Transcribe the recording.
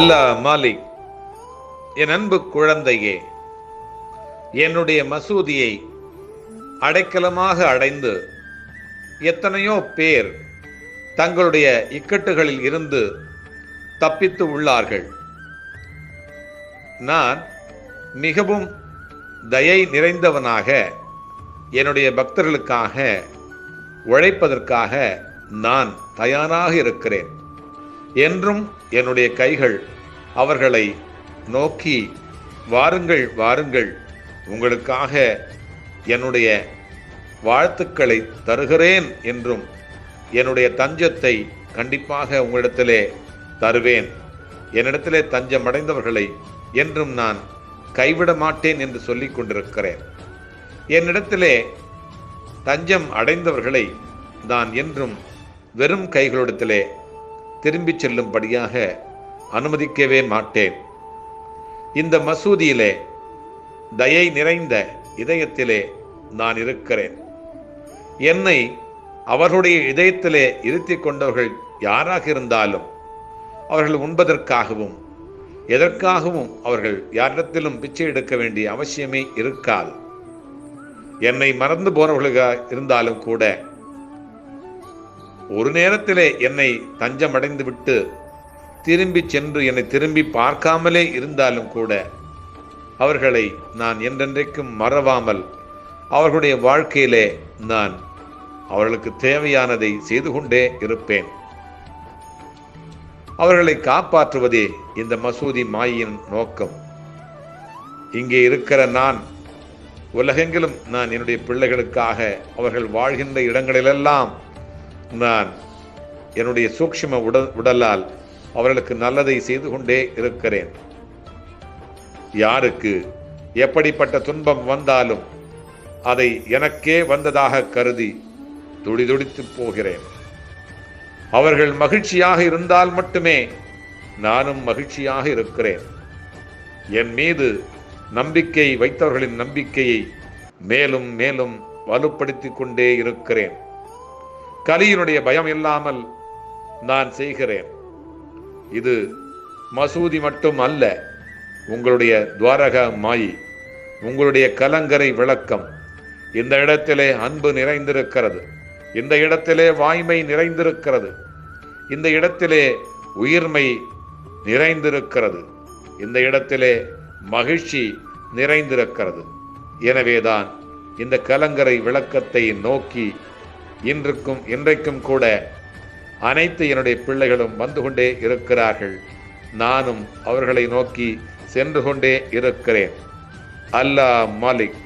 அல்லா மாலிக் என் அன்பு குழந்தையே என்னுடைய மசூதியை அடைக்கலமாக அடைந்து எத்தனையோ பேர் தங்களுடைய இக்கட்டுகளில் இருந்து தப்பித்து உள்ளார்கள். நான் மிகவும் தயை நிறைந்தவனாக என்னுடைய பக்தர்களுக்காக உழைப்பதற்காக நான் தயாராக இருக்கிறேன். என்றும் என்னுடைய கைகள் அவர்களை நோக்கி வாருங்கள் வாருங்கள் உங்களுக்காக என்னுடைய வாழ்த்துக்களை தருகிறேன் என்றும் என்னுடைய தஞ்சத்தை கண்டிப்பாக உங்களிடத்திலே தருவேன். என்னிடத்திலே தஞ்சம் அடைந்தவர்களை என்றும் நான் கைவிட மாட்டேன் என்று சொல்லிக் கொண்டிருக்கிறேன். என்னிடத்திலே தஞ்சம் அடைந்தவர்களை நான் என்றும் வெறும் கைகளிடத்திலே திரும்பிச் செல்லும்படியாக அனுமதிக்கவே மாட்டேன். இந்த மசூதியிலே தயை நிறைந்த இதயத்திலே நான் இருக்கிறேன். என்னை அவர்களுடைய இதயத்திலே இருத்தி கொண்டவர்கள் யாராக இருந்தாலும் அவர்கள் உண்பதற்காகவும் எதற்காகவும் அவர்கள் யாரிடத்திலும் பிச்சை எடுக்க வேண்டிய அவசியமே இருக்காது. என்னை மறந்து போனவர்களாக இருந்தாலும் கூட ஒரு நேரத்திலே என்னை தஞ்சமடைந்து விட்டு திரும்பி சென்று என்னை திரும்பி பார்க்காமலே இருந்தாலும் கூட அவர்களை நான் என்றென்றைக்கும் மறவாமல் அவர்களுடைய வாழ்க்கையிலே நான் அவர்களுக்கு தேவையானதை செய்து கொண்டே இருப்பேன். அவர்களை காப்பாற்றுவதே இந்த மசூதி மாயின் நோக்கம். இங்கே இருக்கிற நான் உலகெங்கிலும் நான் என்னுடைய பிள்ளைகளுக்காக அவர்கள் வாழ்கின்ற இடங்களிலெல்லாம் நான் என்னுடைய சூக்ஷ்ம உடல் உடலால் அவர்களுக்கு நல்லதை செய்து கொண்டே இருக்கிறேன். யாருக்கு எப்படிப்பட்ட துன்பம் வந்தாலும் அதை எனக்கே வந்ததாக கருதி துடிதுடித்து போகிறேன். அவர்கள் மகிழ்ச்சியாக இருந்தால் மட்டுமே நானும் மகிழ்ச்சியாக இருக்கிறேன். என் மீது நம்பிக்கை வைத்தவர்களின் நம்பிக்கையை மேலும் மேலும் வலுப்படுத்திக் கொண்டே இருக்கிறேன். கலியினுடைய பயம் இல்லாமல் நான் செய்கிறேன். இது மசூதி மட்டும் அல்ல உங்களுடைய துவாரக மாயி உங்களுடைய கலங்கரை விளக்கம். இந்த இடத்திலே அன்பு நிறைந்திருக்கிறது. இந்த இடத்திலே வாய்மை நிறைந்திருக்கிறது. இந்த இடத்திலே உயிர்மை நிறைந்திருக்கிறது. இந்த இடத்திலே மகிழ்ச்சி நிறைந்திருக்கிறது. எனவேதான் இந்த கலங்கரை விளக்கத்தை நோக்கி இன்றுக்கும் இன்றைக்கும் கூட அனைத்து என்னுடைய பிள்ளைகளும் வந்து கொண்டே இருக்கிறார்கள். நானும் அவர்களை நோக்கி சென்று கொண்டே இருக்கிறேன். அல்லாஹ் மாலிக்.